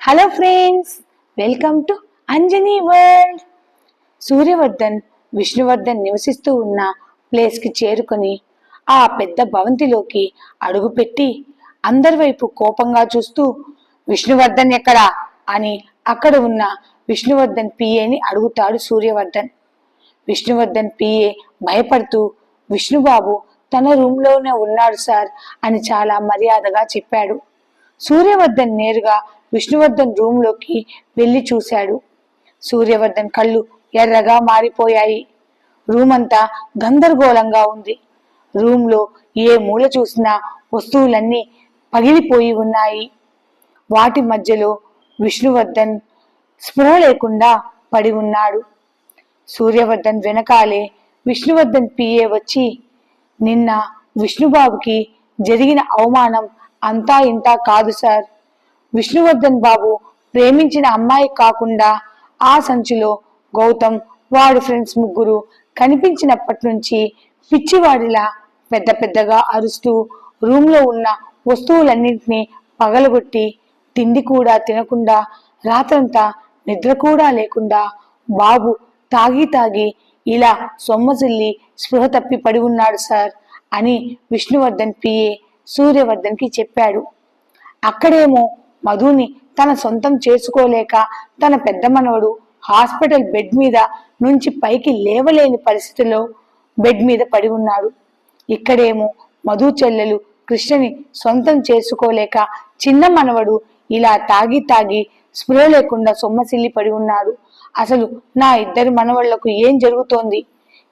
Hello friends welcome to Anjani world Suryavardhan Vishnuvardhan నివసిస్తూ ఉన్న ప్లేస్కి చేరుకొని ఆ పెద్ద భవంతిలోకి అడుగుపెట్టి అందరి వైపు కోపంగా చూస్తూ విష్ణువర్ధన్ ఎక్కడా? అని అక్కడ ఉన్న విష్ణువర్ధన్ పిఏని అడుగుతాడు సూర్యవర్ధన్. విష్ణువర్ధన్ పిఏ భయపడుతూ విష్ణుబాబు తన రూమ్లోనే ఉన్నాడు సార్ అని చాలా మర్యాదగా చెప్పాడు. సూర్యవర్ధన్ నేరుగా విష్ణువర్ధన్ రూంలోకి వెళ్ళి చూశాడు. సూర్యవర్ధన్ కళ్ళు ఎర్రగా మారిపోయాయి. రూమ్ అంతా గందరగోళంగా ఉంది. రూమ్లో ఏ మూల చూసినా వస్తువులన్నీ పగిలిపోయి ఉన్నాయి. వాటి మధ్యలో విష్ణువర్ధన్ స్పృహ లేకుండా పడి ఉన్నాడు. సూర్యవర్ధన్ వెనకాలే విష్ణువర్ధన్ పిఏ వచ్చి నిన్న విష్ణుబాబుకి జరిగిన అవమానం అంతా ఇంతా కాదు సార్. విష్ణువర్ధన్ బాబు ప్రేమించిన అమ్మాయి కాకుండా ఆ సంచిలో గౌతమ్ వాడి ఫ్రెండ్స్ ముగ్గురు కనిపించినప్పటి నుంచి పిచ్చివాడిలా పెద్ద పెద్దగా అరుస్తూ రూమ్లో ఉన్న వస్తువులన్నింటినీ పగలగొట్టి తిండి కూడా తినకుండా రాత్రంతా నిద్ర కూడా లేకుండా బాబు తాగి తాగి ఇలా సొమ్మసిల్లి స్పృహ తప్పి పడి ఉన్నాడు సార్ అని విష్ణువర్ధన్ పిఏ సూర్యవర్ధన్కి చెప్పాడు. అక్కడేమో మధుని తన సొంతం చేసుకోలేక తన పెద్ద మనవడు హాస్పిటల్ బెడ్ మీద నుంచి పైకి లేవలేని పరిస్థితిలో బెడ్ మీద పడి ఉన్నాడు. ఇక్కడేమో మధు చెల్లెలు కృష్ణని సొంతం చేసుకోలేక చిన్న మనవడు ఇలా తాగి తాగి స్పృహ లేకుండా సొమ్మసిల్లి పడి ఉన్నాడు. అసలు నా ఇద్దరి మనవళ్ళకు ఏం జరుగుతోంది?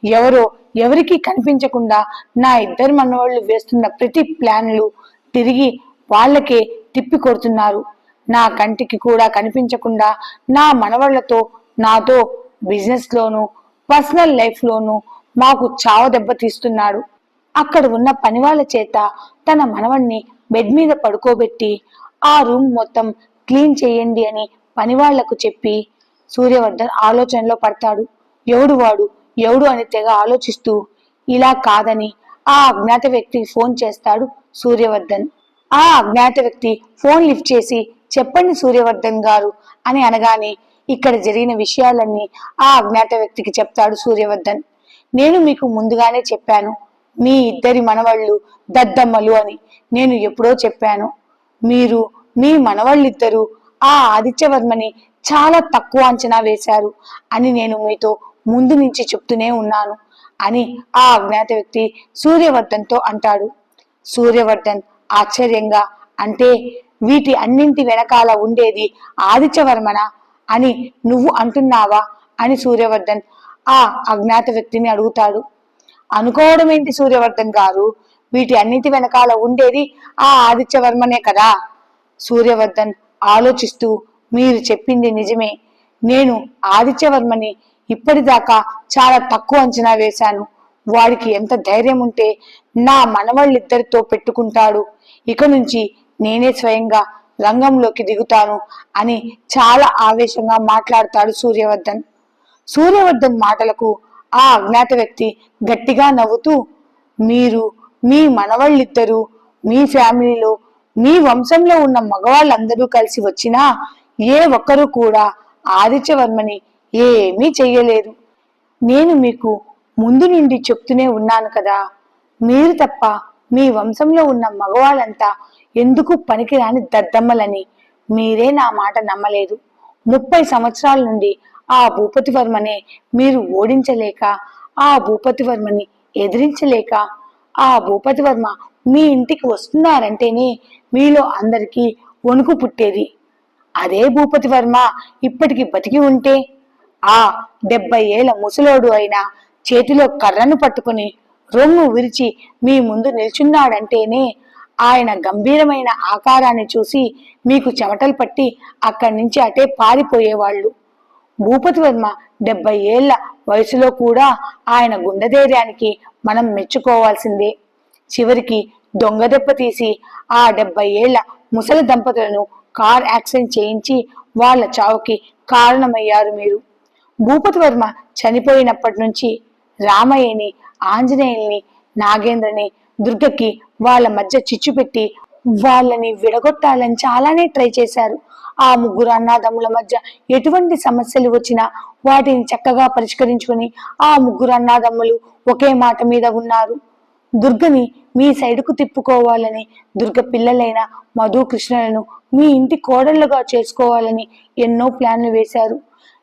ఎవరో ఎవరికి కనిపించకుండా నా ఇద్దరు మనవాళ్ళు వేస్తున్న ప్రతి ప్లాన్లు తిరిగి వాళ్ళకే తిప్పి కొడుతున్నారు నా కంటికి కూడా కనిపించకుండా నా మనవళ్ళతో నాతో బిజినెస్ లోను పర్సనల్ లైఫ్ లోను మాకు చావ దెబ్బ తీస్తున్నాడు. అక్కడ ఉన్న పనివాళ్ళ చేత తన మనవణ్ణి బెడ్ మీద పడుకోబెట్టి ఆ రూమ్ మొత్తం క్లీన్ చేయండి అని పనివాళ్ళకు చెప్పి సూర్యవర్ధన్ ఆలోచనలో పడతాడు. ఎవడు వాడు ఎవడు అని తెగ ఆలోచిస్తూ ఇలా కాదని ఆ అజ్ఞాత వ్యక్తికి ఫోన్ చేస్తాడు సూర్యవర్ధన్. ఆ అజ్ఞాత వ్యక్తి ఫోన్ లిఫ్ట్ చేసి చెప్పండి సూర్యవర్ధన్ గారు అని అనగానే ఇక్కడ జరిగిన విషయాలన్నీ ఆ అజ్ఞాత వ్యక్తికి చెప్తాడు సూర్యవర్ధన్. నేను మీకు ముందుగానే చెప్పాను మీ ఇద్దరి మనవళ్ళు దద్దమ్మలు అని నేను ఎప్పుడో చెప్పాను. మీరు మీ మనవళ్ళిద్దరూ ఆ ఆదిత్యవర్మని చాలా తక్కువ అంచనా వేశారు అని నేను మీతో ముందు నుంచి చెప్తూనే ఉన్నాను అని ఆ అజ్ఞాత వ్యక్తి సూర్యవర్ధన్తో అంటాడు. సూర్యవర్ధన్ ఆశ్చర్యంగా అంటే వీటి అన్నింటి వెనకాల ఉండేది ఆదిత్యవర్మన అని నువ్వు అంటున్నావా అని సూర్యవర్ధన్ ఆ అజ్ఞాత వ్యక్తిని అడుగుతాడు. అనుకోవడం ఏంటి సూర్యవర్ధన్ గారు? వీటి అన్నింటి వెనకాల ఉండేది ఆ ఆదిత్యవర్మనే కదా? సూర్యవర్ధన్ ఆలోచిస్తూ మీరు చెప్పింది నిజమే. నేను ఆదిత్యవర్మని ఇప్పటిదాకా చాలా తక్కువ అంచనా వేశాను. వాడికి ఎంత ధైర్యం ఉంటే నా మనవాళ్ళిద్దరితో పెట్టుకుంటాడు. ఇక నుంచి నేనే స్వయంగా రంగంలోకి దిగుతాను అని చాలా ఆవేశంగా మాట్లాడతాడు సూర్యవర్ధన్. సూర్యవర్ధన్ మాటలకు ఆ అజ్ఞాత వ్యక్తి గట్టిగా నవ్వుతూ మీరు మీ మనవాళ్ళిద్దరూ మీ ఫ్యామిలీలో మీ వంశంలో ఉన్న మగవాళ్ళందరూ కలిసి వచ్చినా ఏ ఒక్కరూ కూడా ఆదిత్యవర్మని ఏమీ చెయ్యలేరు. నేను మీకు ముందు నుండి చెప్తూనే ఉన్నాను కదా. మీరు తప్ప మీ వంశంలో ఉన్న మగవాళ్ళంతా ఎందుకు పనికిరాని దద్దమ్మలని? మీరే నా మాట నమ్మలేదు. ముప్పై సంవత్సరాల నుండి ఆ భూపతివర్మనే మీరు ఓడించలేక ఆ భూపతివర్మని ఎదిరించలేక ఆ భూపతివర్మ మీ ఇంటికి వస్తున్నారంటేనే మీలో అందరికీ వణుకు పుట్టేది. అదే భూపతి వర్మ ఇప్పటికి బతికి ఉంటే ఆ డెబ్బై ఏళ్ళ ముసలోడు అయినా చేతిలో కర్రను పట్టుకుని రొమ్ము విరిచి మీ ముందు నిల్చున్నాడంటేనే ఆయన గంభీరమైన ఆకారాన్ని చూసి మీకు చెమటలు పట్టి అక్కడి నుంచి అటే పారిపోయేవాళ్ళు. భూపతి వర్మ డెబ్బై ఏళ్ళ వయసులో కూడా ఆయన గుండెధైర్యానికి మనం మెచ్చుకోవాల్సిందే. చివరికి దొంగ దెబ్బ తీసి ఆ డెబ్బై ఏళ్ళ ముసలి దంపతులను కార్ యాక్సిడెంట్ చేయించి వాళ్ళ చావుకి కారణమయ్యారు మీరు. భూపతి వర్మ చనిపోయినప్పటి నుంచి రామయ్యని ఆంజనేయుల్ని నాగేంద్రని దుర్గకి వాళ్ళ మధ్య చిచ్చు పెట్టి వాళ్ళని విడగొట్టాలని చాలానే ట్రై చేశారు. ఆ ముగ్గురు అన్నాదమ్ముల మధ్య ఎటువంటి సమస్యలు వచ్చినా వాటిని చక్కగా పరిష్కరించుకొని ఆ ముగ్గురు అన్నాదమ్ములు ఒకే మాట మీద ఉన్నారు. దుర్గని మీ సైడుకు తిప్పుకోవాలని దుర్గ పిల్లలైన మధు కృష్ణలను మీ ఇంటి కోడళ్ళుగా చేసుకోవాలని ఎన్నో ప్లాన్లు వేశారు.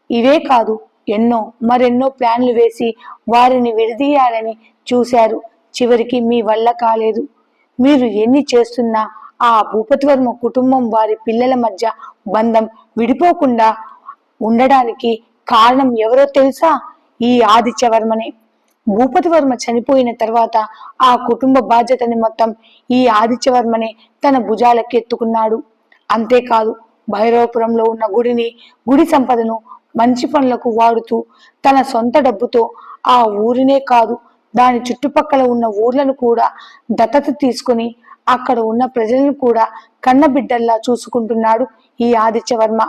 ఇవే కాదు ఎన్నో మరెన్నో ప్లాన్లు వేసి వారిని విడదీయాలని చూశారు. చివరికి మీ వల్ల కాలేదు. మీరు ఎన్ని చేస్తున్నా ఆ భూపతివర్మ కుటుంబం వారి పిల్లల మధ్య బంధం విడిపోకుండా ఉండడానికి కారణం ఎవరో తెలుసా? ఈ ఆదిత్యవర్మనే. భూపతివర్మ చనిపోయిన తర్వాత ఆ కుటుంబ బాధ్యతని మొత్తం ఈ ఆదిత్యవర్మనే తన భుజాలకి ఎత్తుకున్నాడు అంతేకాదు భైరవపురంలో ఉన్న గుడిని గుడి సంపదను మంచి పనులకు వాడుతూ తన సొంత డబ్బుతో ఆ ఊరినే కాదు దాని చుట్టుపక్కల ఉన్న ఊర్లను కూడా దత్తత తీసుకుని అక్కడ ఉన్న ప్రజలను కూడా కన్నబిడ్డల్లా చూసుకుంటున్నాడు ఈ ఆదిత్యవర్మ.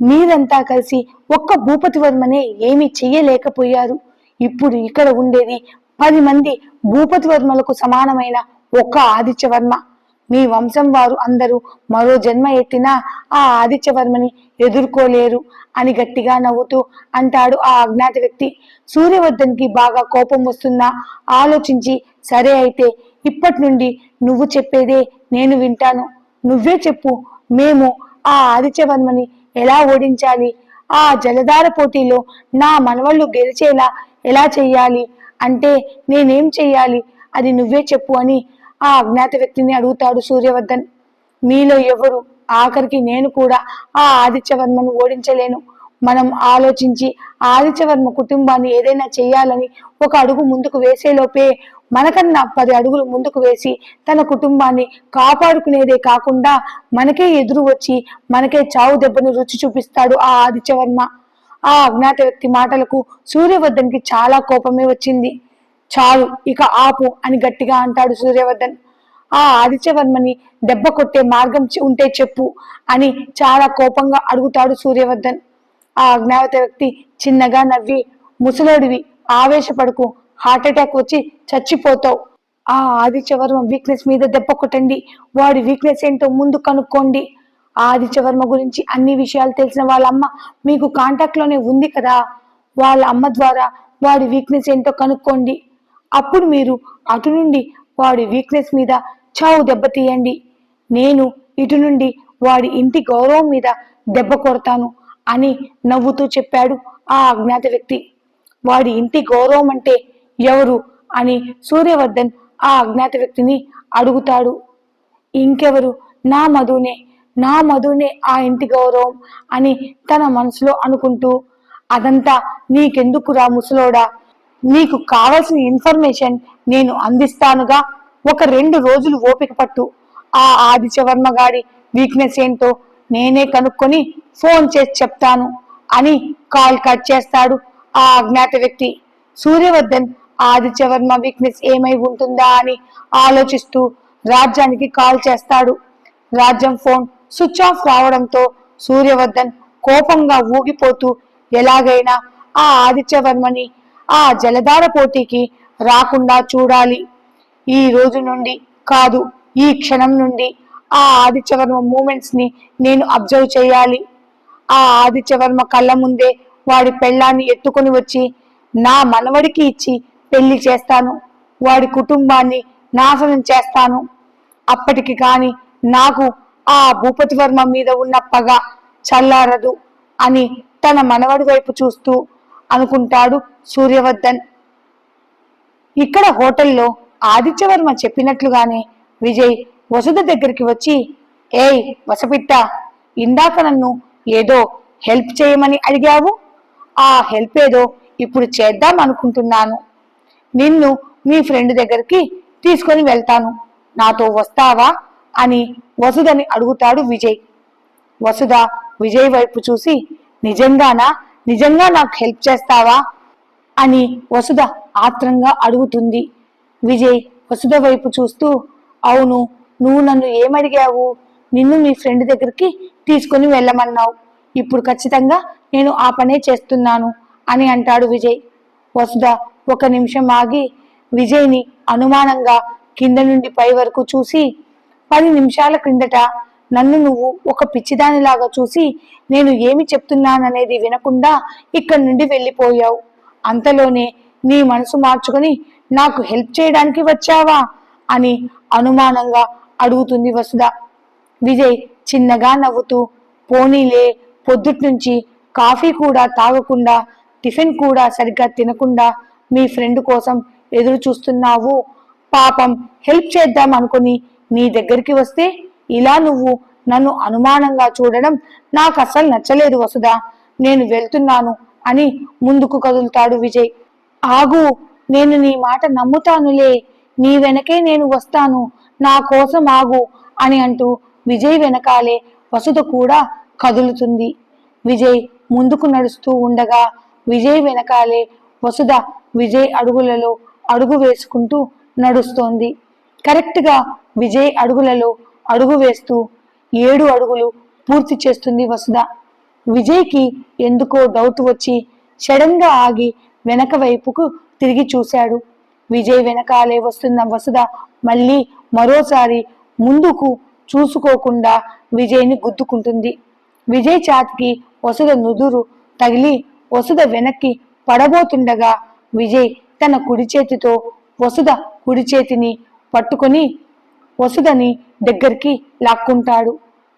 మీరంతా కలిసి ఒక్క భూపతివర్మనే ఏమీ చెయ్యలేకపోయారు. ఇప్పుడు ఇక్కడ ఉండేది పది మంది భూపతివర్మలకు సమానమైన ఒక్క ఆదిత్యవర్మ. మీ వంశం వారు అందరూ మరో జన్మ ఎత్తినా ఆ ఆదిత్యవర్మని ఎదుర్కోలేరు అని గట్టిగా నవ్వుతూ అంటాడు ఆ అజ్ఞాత వ్యక్తి. సూర్యవర్ధన్కి బాగా కోపం వస్తుందా ఆలోచించి సరే అయితే ఇప్పటి నుండి నువ్వు చెప్పేదే నేను వింటాను. నువ్వే చెప్పు మేము ఆ ఆదిత్యవర్మని ఎలా ఓడించాలి? ఆ జలధార పోటీలో నా మనవళ్ళు గెలిచేలా ఎలా చెయ్యాలి? అంటే నేనేం చెయ్యాలి? అది నువ్వే చెప్పు అని ఆ అజ్ఞాత వ్యక్తిని అడుగుతాడు సూర్యవర్ధన్. మీలో ఎవరు? ఆఖరికి నేను కూడా ఆ ఆదిత్యవర్మను ఓడించలేను. మనం ఆలోచించి ఆదిత్యవర్మ కుటుంబాన్ని ఏదైనా చేయాలని ఒక అడుగు ముందుకు వేసేలోపే మనకన్నా పది అడుగులు ముందుకు వేసి తన కుటుంబాన్ని కాపాడుకునేదే కాకుండా మనకే ఎదురు వచ్చి మనకే చావు దెబ్బను రుచి చూపిస్తాడు ఆ ఆదిత్యవర్మ. ఆ అజ్ఞాత వ్యక్తి మాటలకు సూర్యవర్ధన్కి చాలా కోపమే వచ్చింది. చాలు ఇక ఆపు అని గట్టిగా అంటాడు సూర్యవర్ధన్. ఆ ఆదిత్యవర్మని దెబ్బ కొట్టే మార్గం ఉంటే చెప్పు అని చాలా కోపంగా అడుగుతాడు సూర్యవర్ధన్. ఆ అజ్ఞాత వ్యక్తి చిన్నగా నవ్వి ముసలోడివి ఆవేశపడకు హార్ట్ అటాక్ వచ్చి చచ్చిపోతావు. ఆ ఆదిత్యవర్మ వీక్నెస్ మీద దెబ్బ కొట్టండి వాడి వీక్నెస్ ఏంటో ముందు కనుక్కోండి. ఆదిత్యవర్మ గురించి అన్ని విషయాలు తెలిసిన వాళ్ళ అమ్మ మీకు కాంటాక్ట్లోనే ఉంది కదా? వాళ్ళ అమ్మ ద్వారా వాడి వీక్నెస్ ఏంటో కనుక్కోండి. అప్పుడు మీరు అటు నుండి వాడి వీక్నెస్ మీద చావు దెబ్బతీయండి నేను ఇటు నుండి వాడి ఇంటి గౌరవం మీద దెబ్బ కొడతాను అని నవ్వుతూ చెప్పాడు ఆ అజ్ఞాత వ్యక్తి. వాడి ఇంటి గౌరవం అంటే ఎవరు అని సూర్యవర్ధన్ ఆ అజ్ఞాత వ్యక్తిని అడుగుతాడు. ఇంకెవరు? నా మధునే నా మధునే ఆ ఇంటి గౌరవం అని తన మనసులో అనుకుంటూ అదంతా నీకెందుకురా ముసలోడా? నీకు కావలసిన ఇన్ఫర్మేషన్ నేను అందిస్తానుగా. ఒక రెండు రోజులు ఓపిక పట్టు. ఆ ఆదిత్యవర్మ గారి వీక్నెస్ ఏంటో నేనే కనుక్కొని ఫోన్ చేసి చెప్తాను అని కాల్ కట్ చేస్తాడు ఆ అజ్ఞాత వ్యక్తి. సూర్యవర్ధన్ ఆదిత్యవర్మ వీక్నెస్ ఏమై ఉంటుందా అని ఆలోచిస్తూ రాజ్యానికి కాల్ చేస్తాడు. రాజ్యం ఫోన్ స్విచ్ ఆఫ్ రావడంతో సూర్యవర్ధన్ కోపంగా ఊగిపోతూ ఎలాగైనా ఆ ఆదిత్యవర్మని ఆ జలధార పోటీకి రాకుండా చూడాలి. ఈ రోజు నుండి కాదు ఈ క్షణం నుండి ఆ ఆదిత్యవర్మ మూమెంట్స్ని నేను అబ్జర్వ్ చేయాలి. ఆ ఆదిత్యవర్మ కళ్ళ ముందే వాడి పెళ్ళాన్ని ఎత్తుకొని వచ్చి నా మనవడికి ఇచ్చి పెళ్ళి చేస్తాను. వాడి కుటుంబాన్ని నాశనం చేస్తాను. అప్పటికి కాని నాకు ఆ భూపతి వర్మ మీద ఉన్న పగ చల్లారదు అని తన మనవడి వైపు చూస్తూ అనుకుంటాడు సూర్యవర్ధన్. ఇక్కడ హోటల్లో ఆదిత్యవర్మ చెప్పినట్లుగానే విజయ్ వసుధ దగ్గరికి వచ్చి ఏయ్ వసపిట్ట ఇందాక నన్ను ఏదో హెల్ప్ చేయమని అడిగావు? ఆ హెల్ప్ ఏదో ఇప్పుడు చేద్దాం అనుకుంటున్నాను. నిన్ను మీ ఫ్రెండ్ దగ్గరికి తీసుకొని వెళ్తాను. నాతో వస్తావా? అని వసుధని అడుగుతాడు విజయ్. వసుధ విజయ్ వైపు చూసి నిజంగానా? నిజంగా నాకు హెల్ప్ చేస్తావా? అని వసుధ ఆత్రంగా అడుగుతుంది. విజయ్ వసుధ వైపు చూస్తూ అవును నువ్వు నన్ను ఏమడిగావు? నిన్ను మీ ఫ్రెండ్ దగ్గరికి తీసుకొని వెళ్ళమన్నావు. ఇప్పుడు ఖచ్చితంగా నేను ఆ పనే చేస్తున్నాను అని అంటాడు విజయ్. వసుధ ఒక నిమిషం ఆగి విజయ్ని అనుమానంగా కింద నుండి పై వరకు చూసి పది నిమిషాల క్రిందట నన్ను నువ్వు ఒక పిచ్చిదానిలాగా చూసి నేను ఏమి చెప్తున్నాననేది వినకుండా ఇక్కడి నుండి వెళ్ళిపోయావు. అంతలోనే నీ మనసు మార్చుకొని నాకు హెల్ప్ చేయడానికి వచ్చావా అని అనుమానంగా అడుగుతుంది వసుధ. విజయ్ చిన్నగా నవ్వుతూ పోనీలే పొద్దుటి నుంచి కాఫీ కూడా తాగకుండా టిఫిన్ కూడా సరిగ్గా తినకుండా మీ ఫ్రెండ్ కోసం ఎదురు చూస్తున్నావు పాపం హెల్ప్ చేద్దాం అనుకుని నీ దగ్గరికి వస్తే ఇలా నువ్వు నన్ను అనుమానంగా చూడడం నాకు అసలు నచ్చలేదు వసుధ. నేను వెళ్తున్నాను అని ముందుకు కదులుతాడు విజయ్. ఆగు నేను నీ మాట నమ్ముతానులే. నీ వెనకే నేను వస్తాను. నా కోసం ఆగు అని అంటూ విజయ్ వెనకాలే వసుధ కూడా కదులుతుంది. విజయ్ ముందుకు నడుస్తూ ఉండగా విజయ్ వెనకాలే వసుధ విజయ్ అడుగులలో అడుగు వేసుకుంటూ నడుస్తోంది. కరెక్ట్గా విజయ్ అడుగులలో అడుగు వేస్తూ ఏడు అడుగులు పూర్తి చేస్తుంది వసుధ. విజయ్కి ఎందుకో డౌట్ వచ్చి సడన్గా ఆగి వెనక వైపుకు తిరిగి చూశాడు. విజయ్ వెనకాలే వస్తున్న వసుధ మళ్ళీ మరోసారి ముందుకు చూసుకోకుండా విజయ్ని గుద్దుకుంటుంది. విజయ్ చాతికి వసుధ నుదురు తగిలి వసుధ వెనక్కి పడబోతుండగా విజయ్ తన కుడి చేతితో వసుధ కుడి చేతిని పట్టుకొని వసుధని దగ్గరికి లాక్కుంటాడు.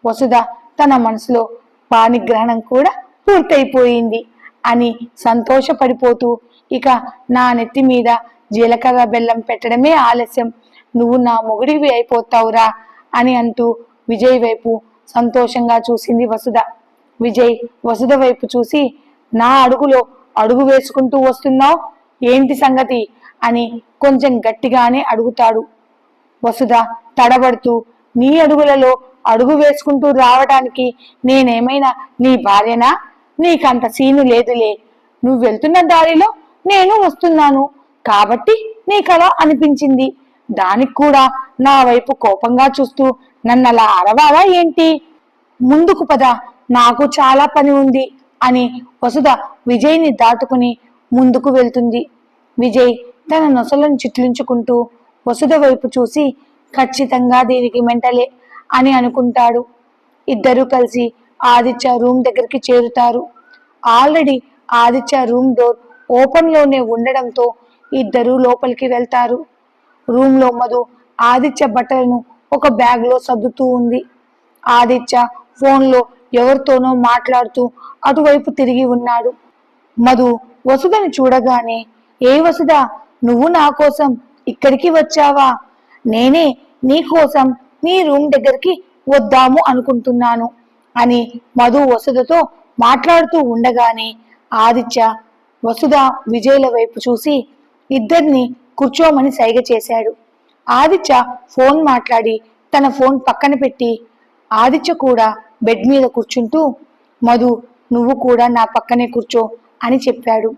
వసుధ తన మనసులో పానిగ్రహణం కూడా పూర్తయిపోయింది అని సంతోషపడిపోతూ ఇక నా నెత్తి మీద జీలకర్ర బెల్లం పెట్టడమే ఆలస్యం. నువ్వు నా మొగుడివి అయిపోతావురా అని అంటూ విజయ్ వైపు సంతోషంగా చూసింది వసుధ. విజయ్ వసుధ వైపు చూసి నా అడుగులో అడుగు వేసుకుంటూ వస్తున్నావు? ఏంటి సంగతి? అని కొంచెం గట్టిగానే అడుగుతాడు. వసుధ తడబడుతూ నీ అడుగులలో అడుగు వేసుకుంటూ రావడానికి నేనేమైనా నీ భార్యనా? నీకంత సీను లేదులే. నువ్వు వెళ్తున్న దారిలో నేను వస్తున్నాను. కాబట్టి నీకలా అనిపించింది. దానికి కూడా నా వైపు కోపంగా చూస్తూ నన్ను అలా అరవాలా ఏంటి? ముందుకు పద. నాకు చాలా పని ఉంది అని వసుధ విజయ్ని దాటుకుని ముందుకు వెళ్తుంది. విజయ్ తన నొసలను చిట్లించుకుంటూ వసుధ వైపు చూసి ఖచ్చితంగా దీనికి మెంటలే అని అనుకుంటాడు. ఇద్దరూ కలిసి ఆదిత్య రూమ్ దగ్గరికి చేరుతారు. ఆల్రెడీ ఆదిత్య రూమ్ డోర్ ఓపెన్లోనే ఉండడంతో ఇద్దరూ లోపలికి వెళ్తారు. రూమ్లో మధు ఆదిత్య బట్టలను ఒక బ్యాగ్లో సర్దుతూ ఉంది. ఆదిత్య ఫోన్లో ఎవరితోనో మాట్లాడుతూ అటువైపు తిరిగి ఉన్నాడు. మధు వసుధని చూడగానే ఏ వసుధ? నువ్వు నా కోసం ఇక్కడికి వచ్చావా? నేనే నీకోసం నీ రూమ్ దగ్గరికి వద్దాము అనుకుంటున్నాను అని మధు వసుధతో మాట్లాడుతూ ఉండగానే ఆదిత్య వసుధ విజయ్ల వైపు చూసి ఇద్దరిని కూర్చోమని సైగ చేశాడు. ఆదిత్య ఫోన్ మాట్లాడి తన ఫోన్ పక్కన పెట్టి ఆదిత్య కూడా బెడ్ మీద కూర్చుంటూ మధు నువ్వు కూడా నా పక్కనే కూర్చో అని చెప్పాడు.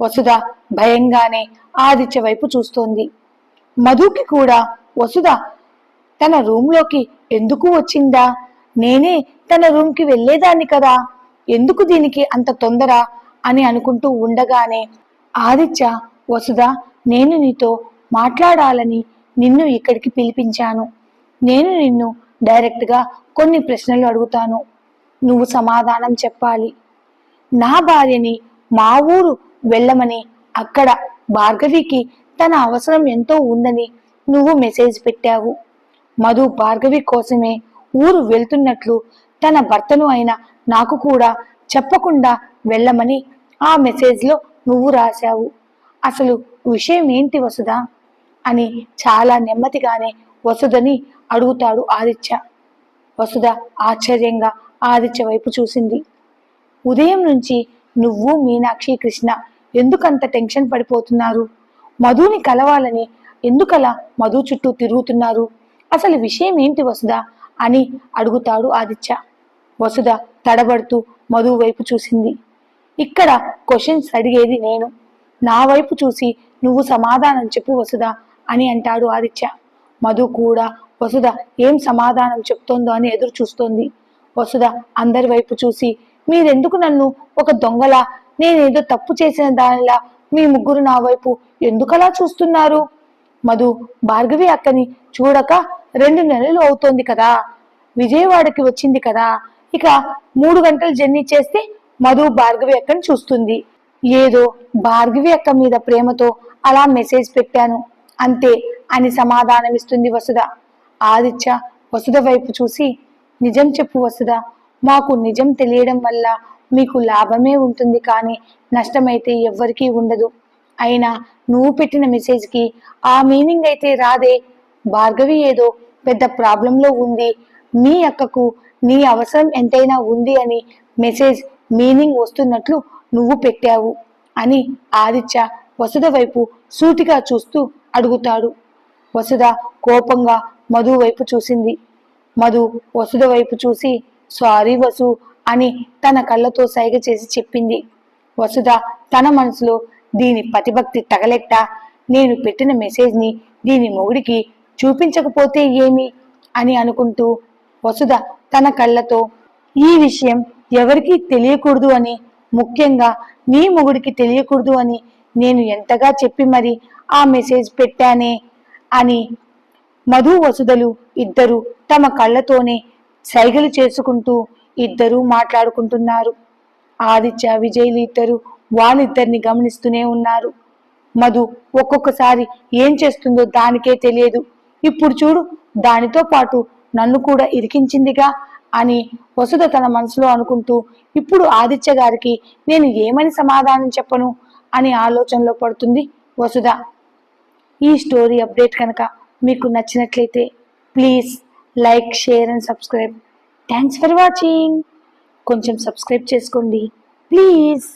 వసుధ భయంగానే ఆదిత్య వైపు చూస్తోంది. మధుకి కూడా వసుధ తన రూమ్లోకి ఎందుకు వచ్చిందా? నేనే తన రూమ్కి వెళ్ళేదాన్ని కదా ఎందుకు దీనికి అంత తొందర అని అనుకుంటూ ఉండగానే ఆదిత్య వసుధ నేను నీతో మాట్లాడాలని నిన్ను ఇక్కడికి పిలిపించాను. నేను నిన్ను డైరెక్ట్గా కొన్ని ప్రశ్నలు అడుగుతాను. నువ్వు సమాధానం చెప్పాలి. నా భార్యని మా ఊరు వెళ్ళమని అక్కడ భార్గవికి తన అవసరం ఎంతో ఉందని నువ్వు మెసేజ్ పెట్టావు. మధు భార్గవి కోసమే ఊరు వెళ్తున్నట్లు తన భర్తను అయిన నాకు కూడా చెప్పకుండా వెళ్ళమని ఆ మెసేజ్లో నువ్వు రాశావు. అసలు విషయం ఏంటి వసుదా అని చాలా నెమ్మదిగానే వసుధని అడుగుతాడు ఆదిత్య. వసుధ ఆశ్చర్యంగా ఆదిత్య వైపు చూసింది. ఉదయం నుంచి నువ్వు మీనాక్షి కృష్ణ ఎందుకంత టెన్షన్ పడిపోతున్నారు? మధుని కలవాలని ఎందుకలా మధు చుట్టూ తిరుగుతున్నారు? అసలు విషయం ఏంటి వసుధ? అని అడుగుతాడు ఆదిత్య. వసుధ తడబడుతూ మధు వైపు చూసింది. ఇక్కడ క్వశ్చన్స్ అడిగేది నేను. నా వైపు చూసి నువ్వు సమాధానం చెప్పు వసుధ అని అంటాడు ఆదిత్య. మధు కూడా వసుధ ఏం సమాధానం చెప్తోందో అని ఎదురు చూస్తోంది. వసుధ అందరి వైపు చూసి మీరెందుకు నన్ను ఒక దొంగలా నేనేదో తప్పు చేసిన దానిలా మీ ముగ్గురు నా వైపు ఎందుకలా చూస్తున్నారు? మధు భార్గవి అక్కని చూడక రెండు నెలలు అవుతోంది కదా. విజయవాడకి వచ్చింది కదా. ఇక మూడు గంటలు జర్నీ చేస్తే మధు భార్గవి అక్కని చూస్తుంది. ఏదో భార్గవి అక్క మీద ప్రేమతో అలా మెసేజ్ పెట్టాను. అంతే అని సమాధానమిస్తుంది వసుధ. ఆదిత్య వసుధ వైపు చూసి నిజం చెప్పు వసుధ మాకు నిజం తెలియడం వల్ల మీకు లాభమే ఉంటుంది కానీ నష్టమైతే ఎవ్వరికీ ఉండదు. అయినా నువ్వు పెట్టిన మెసేజ్కి ఆ మీనింగ్ అయితే రాదే. భార్గవి ఏదో పెద్ద ప్రాబ్లంలో ఉంది. మీ అక్కకు నీ అవసరం ఎంతైనా ఉంది అని మెసేజ్ మీనింగ్ వస్తున్నట్లు నువ్వు పెట్టావు అని ఆదిత్య వసుధ వైపు సూటిగా చూస్తూ అడుగుతాడు. వసుధ కోపంగా మధు వైపు చూసింది. మధు వసుధ వైపు చూసి సారీ వసు అని తన కళ్ళతో సైగ చేసి చెప్పింది. వసుధ తన మనసులో దీని పతిభక్తి తగలెట్ట? నేను పెట్టిన మెసేజ్ని దీని మొగుడికి చూపించకపోతే ఏమి? అని అనుకుంటూ వసుధ తన కళ్ళతో ఈ విషయం ఎవరికీ తెలియకూడదు అని ముఖ్యంగా నీ మొగుడికి తెలియకూడదు అని నేను ఎంతగా చెప్పి మరి ఆ మెసేజ్ పెట్టానే? అని మధు వసుధలు ఇద్దరు తమ కళ్ళతోనే సైగలు చేసుకుంటూ ఇద్దరూ మాట్లాడుకుంటున్నారు. ఆదిత్య విజయ్లు ఇద్దరు వాళ్ళిద్దరిని గమనిస్తూనే ఉన్నారు. మధు ఒక్కొక్కసారి ఏం చేస్తుందో దానికే తెలియదు. ఇప్పుడు చూడు దానితో పాటు నన్ను కూడా ఇరికించిందిగా అని వసుధ తన మనసులో అనుకుంటూ ఇప్పుడు ఆదిత్య గారికి నేను ఏమని సమాధానం చెప్పను అని ఆలోచనలో పడుతుంది వసుధ. ఈ స్టోరీ అప్డేట్ కనుక మీకు నచ్చినట్లయితే please like share and subscribe. Thanks for watching కొంచెం సబ్స్క్రైబ్ చేసుకోండి. ప్లీజ్